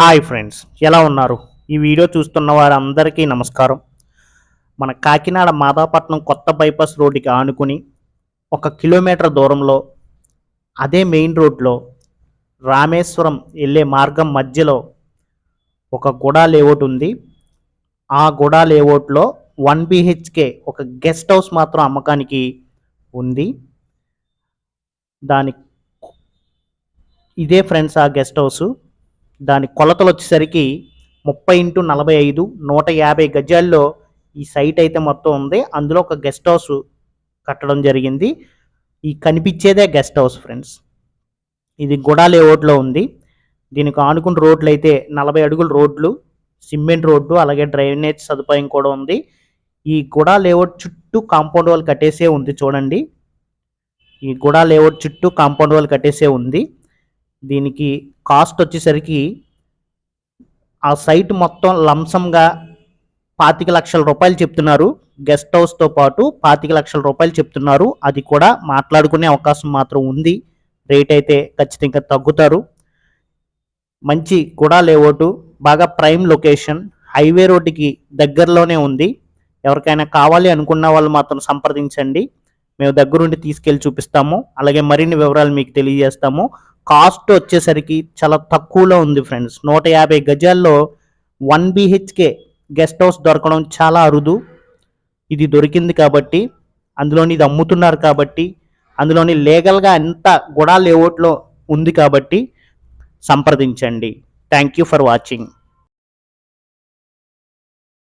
Hi friends ఎలా ఉన్నారు? ఈ వీడియో చూస్తున్న వారందరికీ నమస్కారం. మన కాకినాడ మాదాపట్నం కొత్త బైపాస్ రోడ్డుకి ఆనుకుని ఒక కిలోమీటర్ దూరంలో అదే మెయిన్ రోడ్లో రామేశ్వరం వెళ్ళే మార్గం మధ్యలో ఒక గుడా లేఅవుట్ ఉంది. ఆ గుడా లేఅవుట్లో వన్ బిహెచ్కే ఒక గెస్ట్ హౌస్ మాత్రం అమ్మకానికి ఉంది. దాని ఇదే ఫ్రెండ్స్ ఆ గెస్ట్ హౌసు. దాని కొలతలు వచ్చేసరికి ముప్పై ఇంటూ నలభై ఐదు నూట యాభై గజాల్లో ఈ సైట్ అయితే మొత్తం ఉంది. అందులో ఒక గెస్ట్ హౌస్ కట్టడం జరిగింది. ఈ కనిపించేదే గెస్ట్ హౌస్ ఫ్రెండ్స్. ఇది గుడా లేఅవుట్లో ఉంది. దీనికి ఆనుకున్న రోడ్లు అయితే నలభై అడుగుల రోడ్లు సిమెంట్ రోడ్డు అలాగే డ్రైనేజ్ సదుపాయం కూడా ఉంది. ఈ గుడా లేఅవుట్ చుట్టూ కాంపౌండ్ వాల్ కట్టేసే ఉంది చూడండి. ఈ గుడా లేఅవుట్ చుట్టూ కాంపౌండ్ వాల్ కట్టేసే ఉంది. దీనికి కాస్ట్ వచ్చేసరికి ఆ సైట్ మొత్తం లంసంగా పాతిక లక్షల రూపాయలు చెప్తున్నారు. గెస్ట్ హౌస్తో పాటు పాతిక లక్షల రూపాయలు చెప్తున్నారు. అది కూడా మాట్లాడుకునే అవకాశం మాత్రం ఉంది. రేట్ అయితే ఖచ్చితంగా తగ్గుతారు. మంచి కూడా లేఅవుట్ బాగా ప్రైమ్ లొకేషన్ హైవే రోడ్డుకి దగ్గరలోనే ఉంది. ఎవరికైనా కావాలి అనుకున్న వాళ్ళు మాత్రం సంప్రదించండి. మేము దగ్గరుండి తీసుకెళ్ళి చూపిస్తాము. అలాగే మరిన్ని వివరాలు మీకు తెలియజేస్తాము. కాస్ట్ వచ్చేసరికి చాలా తక్కువలో ఉంది ఫ్రెండ్స్. నూట యాభై గజాల్లో వన్ బిహెచ్కే గెస్ట్ హౌస్ దొరకడం చాలా అరుదు. ఇది దొరికింది కాబట్టి అందులోని ఇది అమ్ముతున్నారు కాబట్టి అందులోని లీగల్గా ఎంత గుడా లేఅవుట్లో ఉంది కాబట్టి సంప్రదించండి. Thank you for watching.